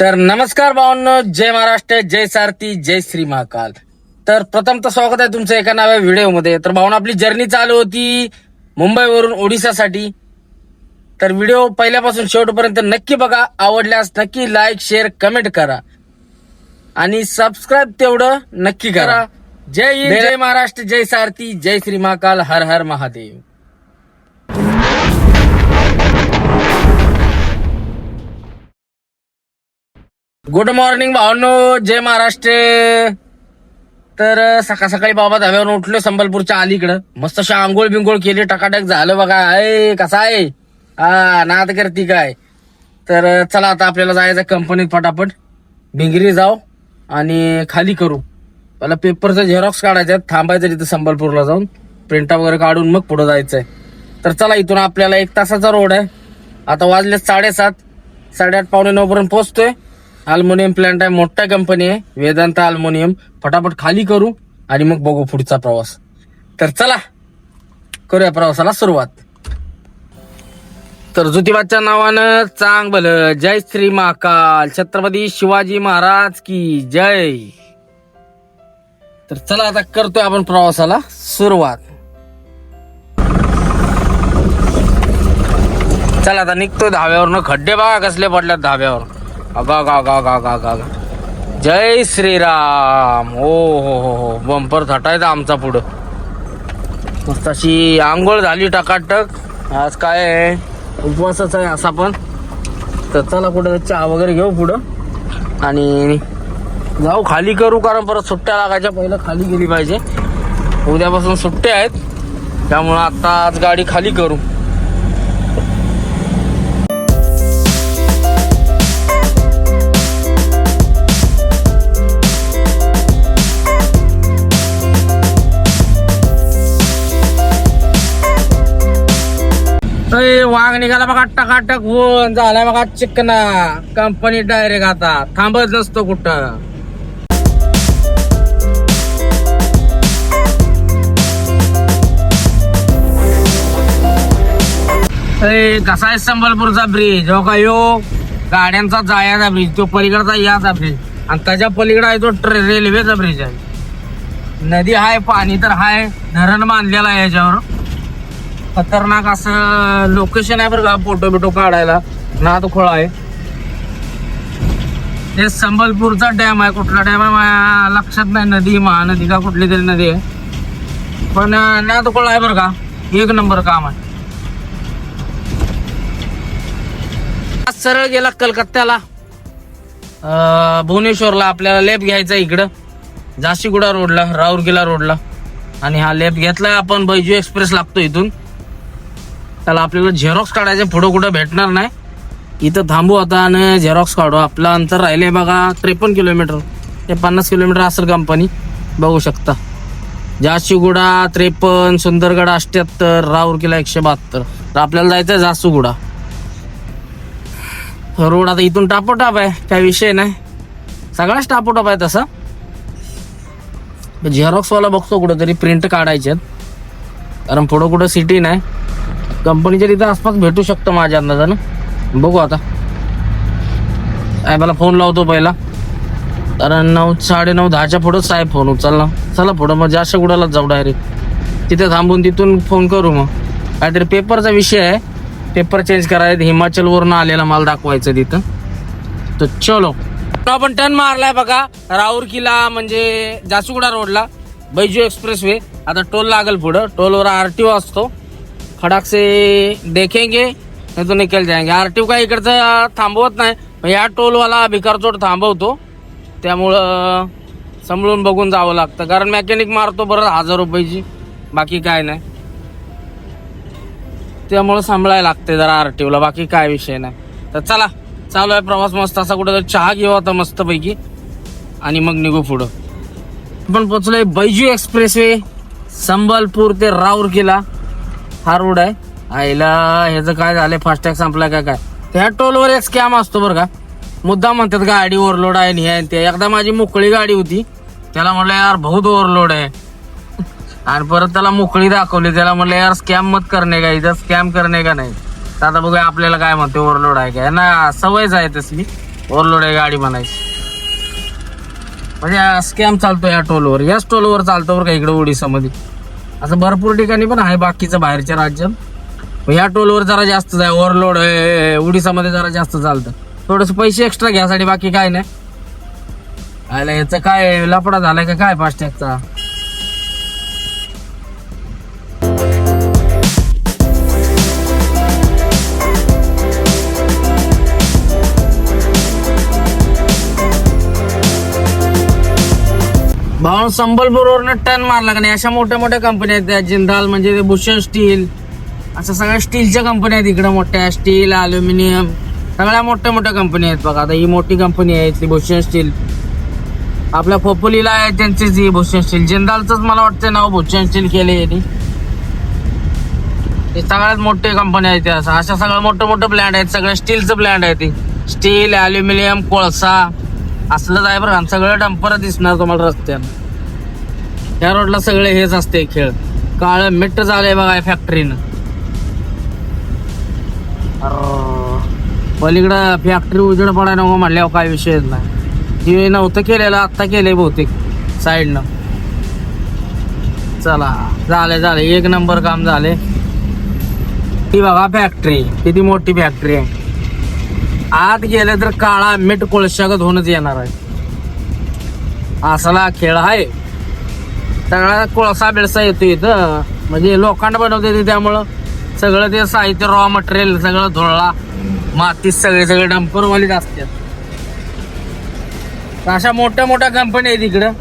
तर नमस्कार भावांनो जय महाराष्ट्र जय सारथी जय श्री महाकाल. तर प्रथम तर स्वागत आहे तुमचं एका नव्या व्हिडिओमध्ये. तर भावना आपली जर्नी चालू होती मुंबईवरून ओडिसासाठी. तर व्हिडिओ पहिल्यापासून शेवटपर्यंत नक्की बघा आवडल्यास नक्की लाईक शेअर कमेंट करा. आणि सबस्क्राईब तेवढं नक्की करा. जय हिंद जय महाराष्ट्र जय सारथी जय श्री महाकाल हर हर महादेव. गुड मॉर्निंग भावनो. जय महाराष्ट्र. तर सकाळ सकाळी बाबा धाव्यावर उठलो संबलपूरच्या अलीकडं. मस्त अशी आंघोळ बिंगोळ केली टकाटक झालं बघा. अय कसा आहे? हा नाद करती काय? तर चला आता आपल्याला जायचं कंपनीत पटापट भिंगरी जाऊ आणि खाली करू. मला पेपरचं झेरॉक्स काढायचं थांबायचं तिथं संबलपूरला जाऊन. प्रिंटा वगैरे काढून मग पुढं जायचंय. तर चला इथून आपल्याला एक तासाचा रोड आहे. आता वाजले साडेसात. साडेआठ पावणे नऊ पर्यंत पोहोचतोय. अल्युमिनियम प्लांट आहे मोठ्या कंपनी आहे. वेदांत अल्युमिनियम फटाफट खाली करू आणि मग बघू पुढचा प्रवास. तर चला करूया प्रवासाला सुरुवात. तर ज्योतिबाच्या नावानं चांग भलं जय श्री महाकाल. छत्रपती शिवाजी महाराज की जय. तर चला आता करतोय आपण प्रवासाला सुरुवात. चला आता निघतोय धाब्यावरनं खड्डे बघा कसले पडल्यात धाव्यावर. अगा गा गा गा गा गा गा. जय श्रीराम. हो हो हो हो. बंपर थटायचा आमचा पुढं. मस्त अशी आंघोळ झाली टकाटक. आज काय आहे? उपवासच आहे असा पण. तर चला कुठं चहा वगैरे घेऊ पुढं. आणि जाऊ खाली करू कारण परत सुट्ट्या लागायच्या. पहिलं खाली गेली पाहिजे. उद्यापासून सुट्ट्या आहेत. त्यामुळं आता आज गाडी खाली करू. अरे वाघ निघाला बघा टकाटक होऊन झालाय बघा चिकना. कंपनी डायरेक्ट आता. थांबत नसतो कुठं. कसा आहे संबलपूरचा ब्रिज हो का यो? गाड्यांचा जायाचा ब्रिज तो पलीकडचा याचा ब्रिज आणि त्याच्या पलीकडे आहे तो ट्रे- रेल्वेचा ब्रिज आहे. नदी आहे पाणी तर आहे धरण बांधलेला आहे याच्यावर. खतरनाक असं लोकेशन आहे बरं का फोटो बिटो काढायला. नाद खोळा आहे. हे संबलपूरचा डॅम आहे कुठला डॅम आहे माझ्या लक्षात नाही नदी महानदी का कुठली तरी नदी आहे. पण अं, नाद खोळा आहे बरं का एक नंबर काम आहे. आज सरळ गेला कलकत्त्याला. भुवनेश्वरला आपल्याला लेप घ्यायचा इकडं. झाशीगुडा रोडला राऊरगिला रोडला आणि हा लेप घेतलाय आपण बैजू एक्सप्रेस लागतो इथून. त्याला आपल्याला झेरॉक्स काढायचे पुढं कुठं भेटणार नाही. इथं थांबू आता आणि झेरॉक्स काढू. आपलं अंतर राहिले बघा त्रेपन्न किलोमीटर. ते पन्नास किलोमीटर असेल कंपनी बघू शकता. जाशीगुडा त्रेपन्न सुंदरगड अष्ट्याहत्तर राऊरकेला एकशे बहात्तर. तर आपल्याला जायचं जासूगुडा. रोड आता इथून टापोटाप आहे काय विषय नाही. सगळाच टापोटाप आहे तसा. झेरॉक्सवाला बघतो कुठं तरी प्रिंट काढायचे कारण पुढं कुठं सिटी नाही. कंपनीच्या तिथं आसपास भेटू शकतो माझ्या अंदाजानं. बघू आता. साहेबाला फोन लावतो पहिला. कारण नऊ साडे नऊ दहाच्या पुढंच साहेब फोन उचलला चला पुढं मग जास्त गुडालाच जाऊ डायरेक्ट तिथे थांबून तिथून फोन करू मग. काहीतरी पेपरचा विषय आहे. पेपर चेंज करायचे हिमाचलवरून आलेला माल दाखवायचं तिथं. तर चलो. आपण टर्न मारलाय बघा. राऊरकिला म्हणजे जासूगुडा रोडला बैजू एक्सप्रेस वे आता टोल लागल पुढं. टोलवर आर टी ओ असतो. खडाक से देखेंगे नाही तो निकल जाएंगे। टी काय इकडचं थांबवत नाही या टोलवाला भिकारचोट थांबवतो. त्यामुळं सांभाळून बघून जावं लागतं. कारण मेकॅनिक मारतो बरं हजार रुपयाची बाकी काय नाही. त्यामुळं सांभाळायला लागते जरा आर टी ओला बाकी काय विषय नाही. तर चला चालू आहे प्रवास मस्त असा कुठं चहा घेऊ आता मस्तपैकी. आणि मग निघू पुढं. आपण पोचलोय बैजू एक्सप्रेस वे संबलपूर ते राऊरकेला. हा रोड आहे. आईला ह्याचं काय झालंय? फास्टॅग संपला काय? काय त्या टोलवर एक स्कॅम असतो बरं का. मुद्दा म्हणतात गाडी ओव्हरलोड आहे हे ते. एकदा माझी मोकळी गाडी होती. त्याला म्हटलं यार बहुत ओव्हरलोड आहे. आणि परत त्याला मोकळी दाखवली. त्याला म्हणलं यार स्कॅम मत करणे का? इथं स्कॅम करणे का नाही? तर आता बघूया आपल्याला काय म्हणते ओव्हरलोड आहे काय ना सवयच आहे तसली. ओव्हरलोड आहे गाडी म्हणायची. म्हणजे स्कॅम चालतो या टोलवर. याच टोलवर चालतो बरं का इकडे ओडिसामध्ये. असं भरपूर ठिकाणी पण आहे बाकीचं बाहेरच्या राज्यात. या टोलवर जरा जास्त आहे ओव्हरलोड आहे जरा जास्त चालतं. थोडस पैसे एक्स्ट्रा घ्यासाठी बाकी काय नाही. याचं काय लफडा झालाय का काय फास्टॅगचा? भाऊ संबलपूरवरनं टन मारला का नाही? अशा मोठ्या मोठ्या कंपन्या आहेत त्या. जिंदाल म्हणजे ते भूषण स्टील असं सगळ्या स्टीलच्या कंपन्या आहेत इकडं मोठ्या. स्टील अल्युमिनियम सगळ्या मोठ्या मोठ्या कंपन्या आहेत बघा. आता ही मोठी कंपनी आहे ती भूषण स्टील आपल्या खोपोलीला आहे त्यांचीच ही भूषण स्टील जिंदालचंच मला वाटतं नाव भूषण स्टील केले यांनी. हे सगळ्यात मोठे कंपन्या आहेत त्या अशा सगळ्या मोठं मोठं प्लॅन्ट आहेत. सगळं स्टीलचं प्लॅन्ट आहे ते. स्टील ॲल्युमिनियम कोळसा. असलंच आहे बरं सगळं डंपर दिसणार तुम्हाला रस्त्यानं. त्या रोडला सगळे हेच असते खेळ. काळ मिट्ट झालंय बघा फॅक्टरीनं पलीकडं फॅक्टरी उजेड पडायला नको म्हटल्यावर काय विषय नाही. हे नव्हतं केलेलं आत्ता केलंय बहुतेक साईडनं चला झालं झालंय. एक नंबर काम झाले ती बघा फॅक्टरी किती मोठी फॅक्टरी आहे. आत गेलं तर काळा मीठ कोळशागत होऊनच येणार आहे. असला खेळ आहे. सगळा कोळसा बिळसा येतो इथं. म्हणजे लोखंड बनवते ते त्यामुळं सगळं ते साहित्य रॉ मटेरियल सगळं धुळला मातीत सगळे सगळे डंपरवालीच असतात. तर अशा मोठ्या मोठ्या कंपनी आहेत इकडं.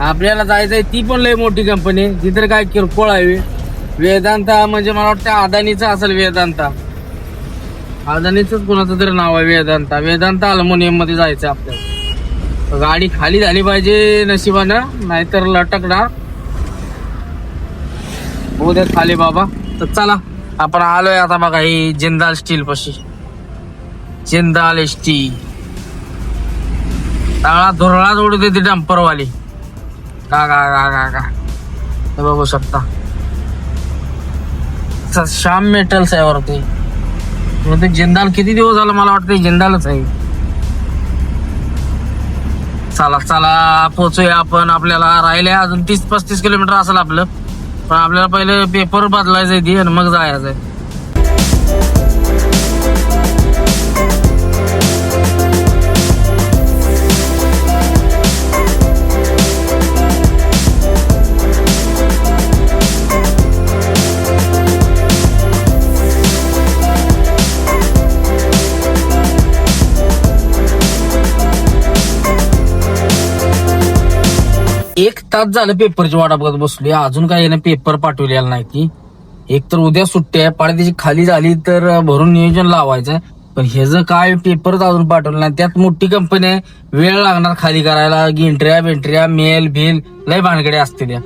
आपल्याला जायचंय ती पण लय मोठी कंपनी आहे. तिथं काय किरकोळ आहे. वेदांता म्हणजे मला वाटतं अदानीचा असेल वेदांता. अदानीचंच कोणाचं तरी नाव आहे वेदांता. वेदांता अल्मोनियममध्ये जायचं आपल्याला. गाडी खाली झाली पाहिजे नशिबानं नाहीतर लटकणार होऊ दे खाली बाबा. तर चला आपण आलोय आता बघा ही जिंदाल स्टील पशी. जिंदाल स्टील सगळा धुरळा जोडू देते डंपरवाली. का का का का का. हे बघू शकता. स- श्याम मेटल्स आहे वरती. ते जिंदाल किती दिवस झाला मला वाटतं जिंदालच आहे. चला चला पोचूया आपण. आपल्याला राहिले अजून तीस पस्तीस किलोमीटर असेल आपलं. पण आपल्याला पहिले पेपर बदलायचं आहे ती आणि मग जायचं आहे एक तास झालं पेपरची वाट बघत बसलोय. अजून काय यानं पेपर पाठवलेला नाही ती. एक तर उद्या सुट्टी आहे पाडी त्याची खाली झाली तर भरून नियोजन लावायचं पण हे जर काय पेपरच अजून पाठवलं नाही त्यात मोठी कंपनी आहे वेळ लागणार खाली करायला. गिंट्र्या बिंट्र्या मेल भेल लय भानगडे असते त्या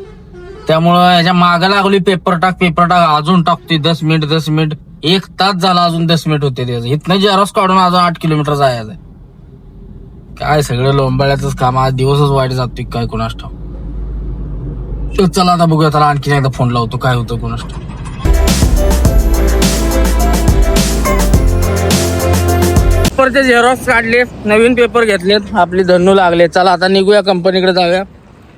त्यामुळं याच्या मागं लागली पेपर टाक पेपर टाक अजून टाकतोय दस मिनिट दस मिनिट. एक तास झाला अजून दस मिनिट होते त्याचं. इथनं जेरॉस काढून अजून आठ किलोमीटर जायचं काय सगळं लोंबाळ्याचंच काम आज दिवसच वाईट जातोय काय कोणास ठाऊ तर चला आता बघूया त्याला आणखीन एकदा फोन लावतो. काय होतं कोणास ठाऊक. पेपरचे झेरॉक्स काढले नवीन पेपर घेतलेत आपली धन्नू लागले. चला आता निघूया कंपनीकडे जाऊया.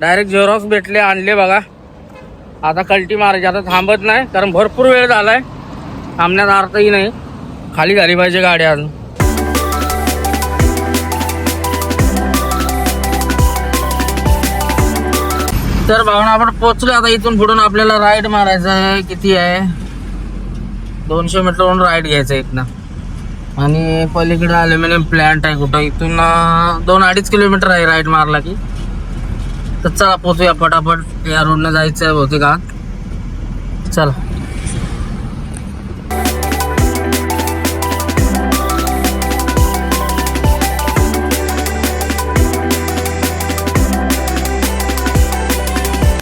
डायरेक्ट झेरॉक्स भेटले आणले बघा. आता कल्टी मारायची आता थांबत नाही कारण भरपूर वेळ झालाय. थांबण्यात अर्थही नाही. खाली झाली पाहिजे गाडी अजून. तर भावना आपण पोचलो आता इथून पुढून आपल्याला राईड मारायचं आहे. किती आहे? दोनशे मीटरवरून राईड घ्यायचं आहे इथनं. आणि पलीकडे अल्युमिनियम प्लॅन्ट आहे कुठं? इथून दोन अडीच किलोमीटर आहे राईड मारला की. तर चला पोचूया पटापट. या रोडनं जायचं आहे बहुतेक चला.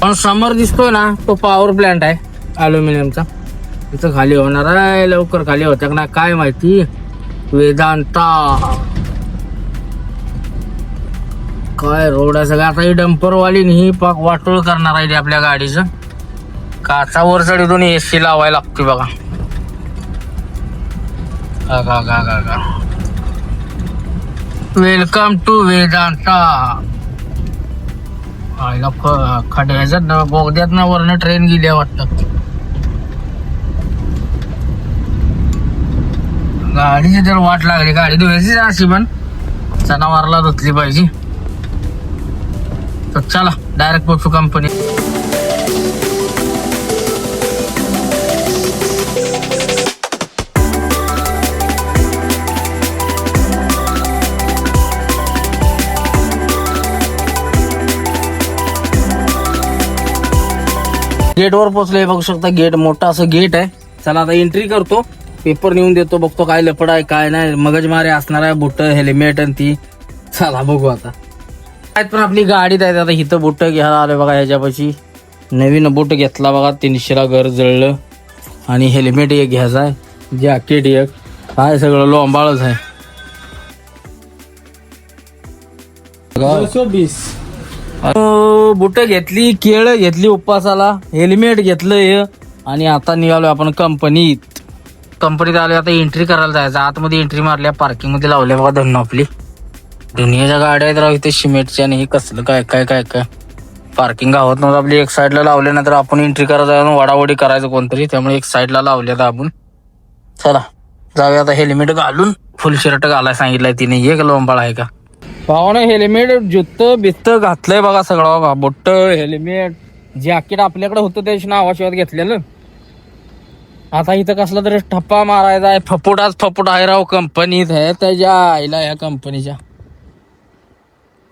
पण समोर दिसतोय ना तो पॉवर प्लॅन्ट आहे ॲल्युमिनियमचा तिथं खाली होणार आहे लवकर खाली होत्या का नाही काय माहिती? वेदांता. काय रोड आहे सगळं. आता ही डंपरवाली ही पाक वाटोळ करणार आहे आपल्या गाडीचं. काचावर चढून सी लावायला लागते बघा. का का का का वेलकम टू वेदांता आईला ख- खड्याच्यात ना बोगद्यात ना वरनं ट्रेन गेली आहे वाटतं. गाडीची जर वाट लागली गाडी धुवायची अशी पण सणावारला धुतली पाहिजे. तर चला डायरेक्ट पोचू कंपनी गेटवर पोहोचले बघू शकता गेट मोठा असं गेट आहे. चला आता एंट्री करतो. पेपर नेऊन देतो बघतो काय लपड आहे काय नाही. मगजमारी असणार आहे बुट हेल्मेट आणि ती. चला बघू आता. आहेत पण आपली गाडीत आहेत आता इथं बुट घ्यायला आले बघा ह्याच्यापाशी. नवीन बुट घेतला बघा तीनशेला घर जळलं. आणि हेल्मेट एक घ्यायचा आहे जॅकेट एक. काय सगळं लोंबाळच आहे. बुट घेतली केळ घेतली उपवासाला हेल्मेट घेतलं आणि आता निघालो आपण कंपनीत. कंपनीत आलो आता एंट्री करायला जायचं. आतमध्ये एंट्री मारल्या पार्किंगमध्ये लावल्या बघा धन आपली. दुनियाच्या गाड्या आहेत राव इथे सिमेंटच्या आणि हे कसलं काय काय काय काय. पार्किंग गावात नव्हतं आपली एक साईडला लावले नंतर आपण एंट्री करायला जाऊन वडावडी करायचं कोणतरी. त्यामुळे एक साईडला लावल्यात आपण. चला जाऊया आता हेल्मेट घालून. फुल शर्ट घालाय सांगितलंय तिने. एक लोंबाळ आहे का? पाहुणे हेल्मेट जुत्त बित्त घातलंय बघा सगळं बघा. बोट्ट हेल्मेट जॅकेट आपल्याकडे होतं त्याच्या नावाशिवाय घेतलेलं. आता इथं कसला तरी ठप्पा मारायचा आहे. फपुडाच फपुट आहे राव कंपनीत. आहे त्याच्या आईला या कंपनीच्या.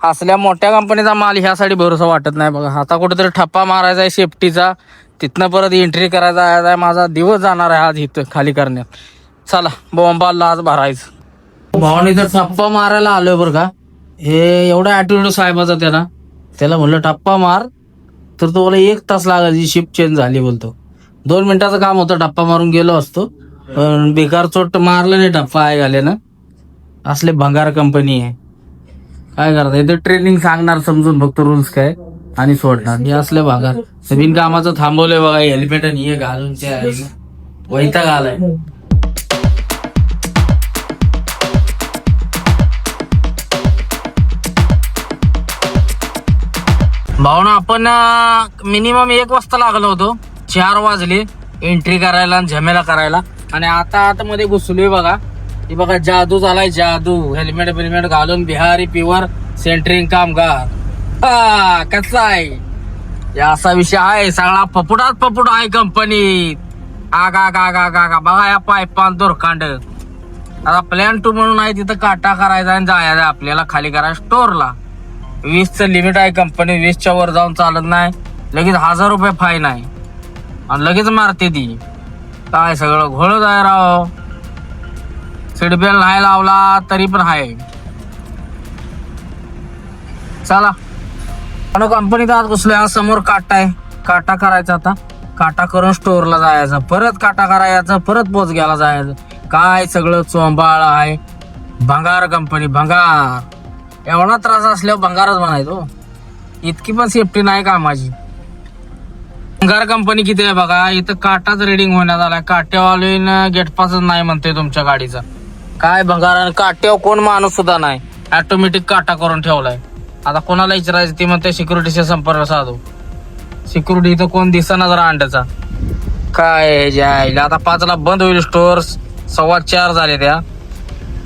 असल्या मोठ्या कंपनीचा माल ह्यासाठी भरोसा वाटत नाही बघा. आता कुठेतरी ठप्पा मारायचा आहे सेफ्टीचा तिथनं परत एंट्री करायचा आहे. माझा दिवस जाणार आहे आज इथं खाली करण्यात. चला बॉम्बाला आज भरायचं. भावाने इथं ठप्पा मारायला आलोय बरं का? हे एवढा ॲटिट्यूड साहेबाचा त्याला त्याला म्हणलं टप्पा मार. तर तो मला एक तास लागला जी शिफ्ट चेंज झाली बोलतो. दोन मिनिटाचं काम होतं टप्पा मारून गेलो असतो. पण बेकार चोट मारलं नाही टप्पा आहे घाले ना असले भंगार कंपनी आहे. काय करता ते ट्रेनिंग सांगणार समजून फक्त रूल्स काय आणि सोडणार. हे असले भंगार. बिन कामाचं थांबवलंय बघा हेल्मेट आणि हे घालून ते आहे. वैताग आलाय. भावना आपण मिनिमम एक वाजता लागलो होतो. चार वाजले एंट्री करायला आणि झमेला करायला. आणि आता आतमध्ये घुसलोय बघा. की बघा जादू झालाय जादू. हेल्मेट बिल्मेट घालून बिहारी पिवर सेंटरिंग कामगार. हा कसा आहे? या असा विषय आहे सगळा पपुडात पपुड आहे कंपनीत आगा गा गा गा गा बघा या पायपान दोरकांड आता प्लॅन टू म्हणून आहे तिथं काटा करायचा आणि जायचं आपल्याला खाली करायला स्टोरला वीसचं लिमिट आहे कंपनी वीसच्या वर जाऊन चालत नाही. लगेच हजार रुपये फाईन आहे. आणि लगेच मारते ती. काय सगळं घोळत आहे राव. सीटबेल्ट नाही लावला तरी पण आहे. चला. आणि कंपनीत आज घुसल्या समोर काटा आहे. काटा करायचा आता. काटा करून स्टोअरला जायचं. परत काटा करायचा परत पोच घ्यायला जायचं. काय सगळं चोंबाळ आहे. भंगार कंपनी भंगार. एवढा त्रास असल्यावर भंगारच म्हणायचो. इतकी पण सेफ्टी नाही कामाची. भंगार कंपनी किती आहे बघा इथं काटाच रेडिंग होण्यात आला काट्यावाले गेट पासच नाही म्हणतोय तुमच्या गाडीचा. काय भंगार काट्यावर कोण माणूस सुद्धा नाही. ऑटोमॅटिक काटा करून ठेवलाय. आता कोणाला विचारायचं ती म्हणते सिक्युरिटीशी संपर्क साधू. सिक्युरिटी इथं कोण दिसना जरा अंड्याचा. काय जायला आता पाचला बंद होईल स्टोअर सव्वा चार झाले त्या.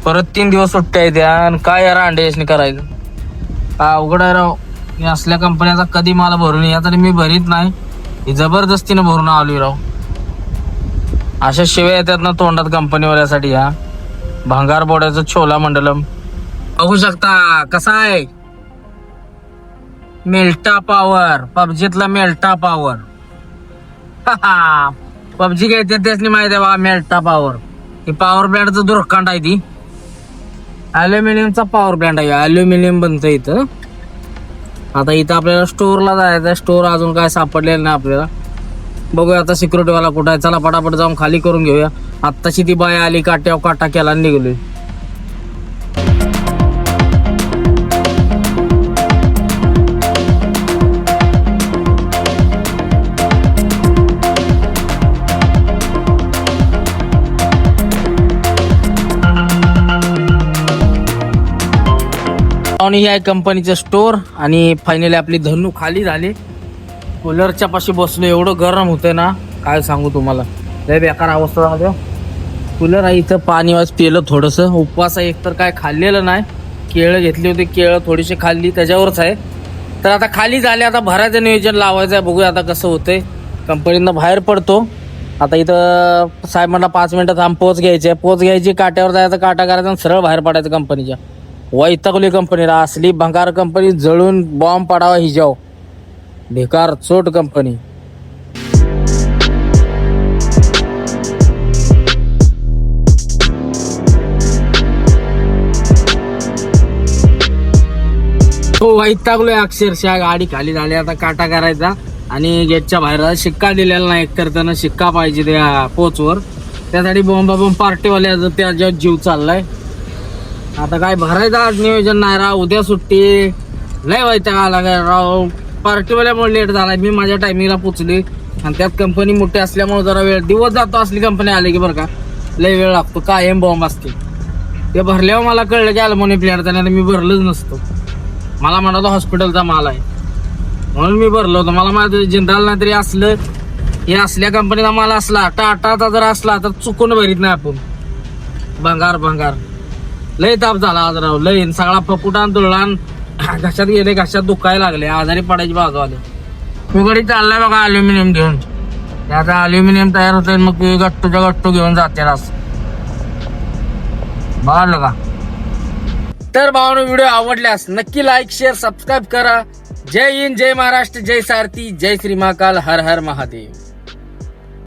परत तीन दिवस सुट्ट्या आहेत आणि काय यार अंड्याशनी करायचं? हा अवघड आहे राव. मी असल्या कंपन्याचा कधी मला भरून या तरी मी भरीत नाही. ही जबरदस्तीनं भरून आली राव. अशा शिव्या येतात ना तोंडात कंपनीवाल्यासाठी ह्या भांगार बोड्याचं छोला मंडलम. बघू शकता कसा आहे? मेल्टा पॉवर. पबजीतला मेल्टा पॉवर. पबजी घ्यायचे त्याच माहिती आहे बा मेल्टा पॉवर. ही पॉवर ब्रँडचं दुरखंड आहे ती. ॲल्युमिनियमचा पॉवर ब्रँड आहे. अल्युमिनियम बनतं इथं. आता इथं आपल्याला स्टोअरला जायचं स्टोअर अजून काय सापडलेलं नाही आपल्याला. बघूया आता सिक्युरिटी वाला कुठं आहे. चला पटापट जाऊन खाली करून घेऊया. आत्ताशी ती बाय आली काट्यावर काटा केला निघलोय. भावनी ही आहे कंपनीचं स्टोअर आणि फायनली आपली धनू खाली झाली. कूलरच्या पाशी बसलो एवढं गरम होतं ना काय सांगू तुम्हाला. लय बेकार अवस्था झाली हो. कूलर आहे इथं पाणी वाज पिलं थोडंसं. उपवास आहे एकतर काय खाल्लेलं नाही. केळं घेतली होती केळं थोडीशी खाल्ली त्याच्यावरच आहे. तर आता खाली झाले आता भरायचं नियोजन लावायचं आहे बघूया आता कसं होतंय. कंपनीनं बाहेर पडतो. आता इथं साहेब म्हटलं पाच मिनटं थांब पोच घ्यायची आहे. पोच घ्यायची काट्यावर जायचं काटा करायचा आणि सरळ बाहेर पडायचं कंपनीच्या वैतागली कंपनीला असली भंगार कंपनी जळून बॉम्ब पडावा हिजाव. बेकार चोट कंपनी. तो वैतागलोय अक्षरशः गाडी खाली झाली. आता काटा करायचा आणि गेटच्या बाहेर शिक्का दिलेला नाही. एकतर त्यानं शिक्का पाहिजे त्या पोचवर. त्यासाठी बॉम्बा बॉम्ब पार्टीवाल्याचा त्याच्यात जीव चाललाय. आता काय भरायचं आज नियोजन नाही राव उद्या सुट्टी. लय वैताग आला काय राव. पार्टीवाल्यामुळे लेट झाला मी माझ्या टायमिंगला पोचले आणि त्यात कंपनी मोठी असल्यामुळे जरा वेळ दिवस जातो असली कंपनी आली की बरं का. लय वेळ लागतो कायम बॉम्ब असते ते भरल्यावर मला कळलं की अल्मोनी प्लॅन त्याने तर मी भरलंच नसतो. मला म्हणालो हॉस्पिटलचा माल आहे. म्हणून मी भरलो होतो. मला माझं जिंदाल नाही तरी असलं हे असल्या कंपनीचा माल असला टाटाचा जर असला तर चुकून भरीत नाही आपण. भंगार भंगार. लय ताप झाला आज राव लय. सगळा पपुटान तुळलान घशात गेले घशात दुखायला लागले. आजारी पडायची बाजू आले. फुगडी चाललाय बघा अल्युमिनियम घेऊन आता अल्युमिनियम तयार होतंय मग ते गट्टूच्या गट्टू घेऊन जाते रास. बघाल का? तर भावानो व्हिडिओ आवडल्यास नक्की लाईक शेअर सबस्क्राईब करा. जय हिंद जय महाराष्ट्र जय सारथी जय श्री महाकाल हर हर महादेव.